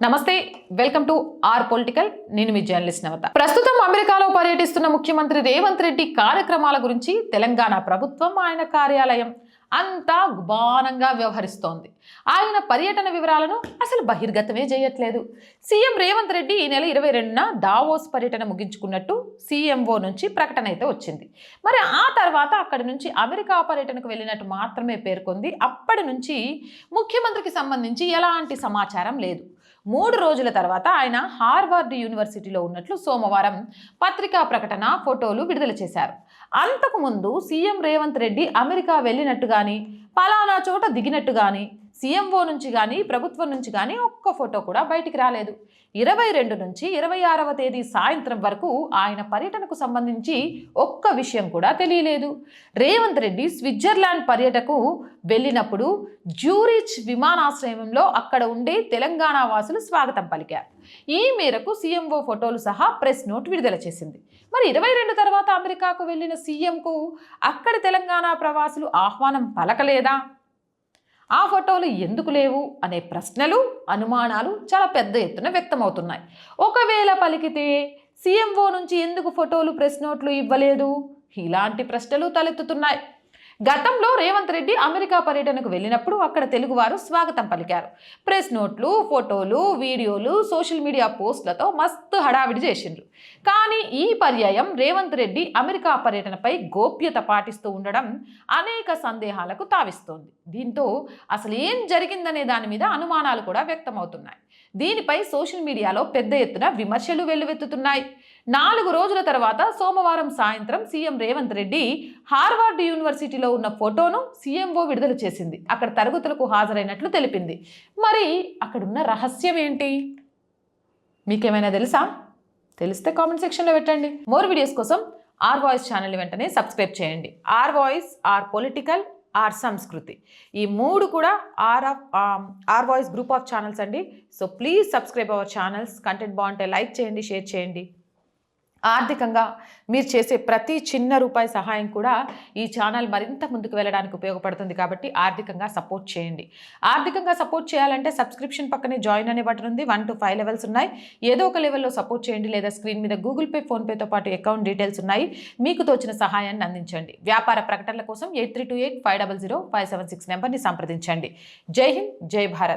నమస్తే welcome to or political. నేను మీ journalist నవత. ప్రస్తుతం అమెరికాలో పర్యటిస్తున్న ముఖ్యమంత్రి రేవంత్ రెడ్డి కార్యక్రమాల గురించి తెలంగాణ ప్రభుత్వం ఆయన కార్యాలయం అంతా గుబానంగా వ్యవహరిస్తోంది. ఆయన పర్యటన వివరాలను అసలు బహిర్గతమే చేయట్లేదు. సీఎం రేవంత్ రెడ్డి ఈ నెల ఇరవై రెండున దావోస్ పర్యటన ముగించుకున్నట్టు సీఎంఓ నుంచి ప్రకటన అయితే వచ్చింది. మరి ఆ తర్వాత అక్కడి నుంచి అమెరికా పర్యటనకు వెళ్ళినట్టు మాత్రమే పేర్కొంది. అప్పటి నుంచి ముఖ్యమంత్రికి సంబంధించి ఎలాంటి సమాచారం లేదు. మూడు రోజుల తర్వాత ఆయన హార్వర్డ్ యూనివర్సిటీలో ఉన్నట్లు సోమవారం పత్రికా ప్రకటన ఫోటోలు విడుదల చేశారు. అంతకుముందు సీఎం రేవంత్ రెడ్డి అమెరికా వెళ్ళినట్టు కానీ పలానా చోట దిగినట్టు కానీ సీఎంఓ నుంచి కానీ ప్రభుత్వం నుంచి కానీ ఒక్క ఫోటో కూడా బయటికి రాలేదు. ఇరవై రెండు నుంచి ఇరవై ఆరవ తేదీ సాయంత్రం వరకు ఆయన పర్యటనకు సంబంధించి ఒక్క విషయం కూడా తెలియలేదు. రేవంత్ రెడ్డి స్విట్జర్లాండ్ పర్యటకు వెళ్ళినప్పుడు జ్యూరిచ్ విమానాశ్రయంలో అక్కడ ఉండే తెలంగాణ వాసులు స్వాగతం పలికారు. ఈ మేరకు సీఎంఓ ఫోటోలు సహా ప్రెస్ నోట్ విడుదల చేసింది. మరి ఇరవై రెండు తర్వాత అమెరికాకు వెళ్ళిన సీఎంకు అక్కడి తెలంగాణ ప్రవాసులు ఆహ్వానం పలకలేదా? ఆ ఫోటోలు ఎందుకు లేవు అనే ప్రశ్నలు అనుమానాలు చాలా పెద్ద ఎత్తున వ్యక్తమవుతున్నాయి. ఒకవేళ పలికితే సీఎంఓ నుంచి ఎందుకు ఫోటోలు ప్రెస్ నోట్లు ఇవ్వలేదు? ఇలాంటి ప్రశ్నలు తలెత్తుతున్నాయి. గతంలో రేవంత్ రెడ్డి అమెరికా పర్యటనకు వెళ్ళినప్పుడు అక్కడ తెలుగువారు స్వాగతం పలికారు. ప్రెస్ నోట్లు ఫోటోలు వీడియోలు సోషల్ మీడియా పోస్టులతో మస్తు హడావిడి చేసిండ్రు. కానీ ఈ పర్యాయం రేవంత్ రెడ్డి అమెరికా పర్యటనపై గోప్యత పాటిస్తూ ఉండడం అనేక సందేహాలకు తావిస్తోంది. దీంతో అసలు ఏం జరిగిందనే దాని మీద అనుమానాలు కూడా వ్యక్తమవుతున్నాయి. దీనిపై సోషల్ మీడియాలో పెద్ద ఎత్తున విమర్శలు వెల్లువెత్తుతున్నాయి. నాలుగు రోజుల తర్వాత సోమవారం సాయంత్రం సీఎం రేవంత్ రెడ్డి హార్వర్డ్ యూనివర్సిటీలో ఉన్న ఫోటోను సీఎంఓ విడుదల చేసింది. అక్కడ తరగతులకు హాజరైనట్లు తెలిపింది. మరి అక్కడున్న రహస్యం ఏంటి? మీకేమైనా తెలుసా? తెలిస్తే కామెంట్ సెక్షన్లో పెట్టండి. మోర్ వీడియోస్ కోసం ఆర్ వాయిస్ ఛానల్ వెంటనే సబ్స్క్రైబ్ చేయండి. R voice R political R Sanskriti. ఈ మూడు కూడా R of R voice group of channels అండి. So please subscribe our channels. Content బాగుంటే లైక్ చేయండి షేర్ చేయండి. ఆర్థికంగా మీరు చేసే ప్రతి చిన్న రూపాయి సహాయం కూడా ఈ ఛానల్ మరింత ముందుకు వెళ్ళడానికి ఉపయోగపడుతుంది కాబట్టి ఆర్థికంగా సపోర్ట్ చేయండి. ఆర్థికంగా సపోర్ట్ చేయాలంటే సబ్స్క్రిప్షన్ పక్కనే జాయిన్ అనే బటన్ ఉంది. వన్ టు ఫైవ్ లెవెల్స్ ఉన్నాయి. ఏదో ఒక లెవెల్లో సపోర్ట్ చేయండి లేదా స్క్రీన్ మీద గూగుల్ పే ఫోన్పేతో పాటు అకౌంట్ డీటెయిల్స్ ఉన్నాయి. మీకు తోచిన సహాయాన్ని అందించండి. వ్యాపార ప్రకటనల కోసం eight three two eight five double zero five seven six నెంబర్ని సంప్రదించండి. జై హింద్ జై భారత్.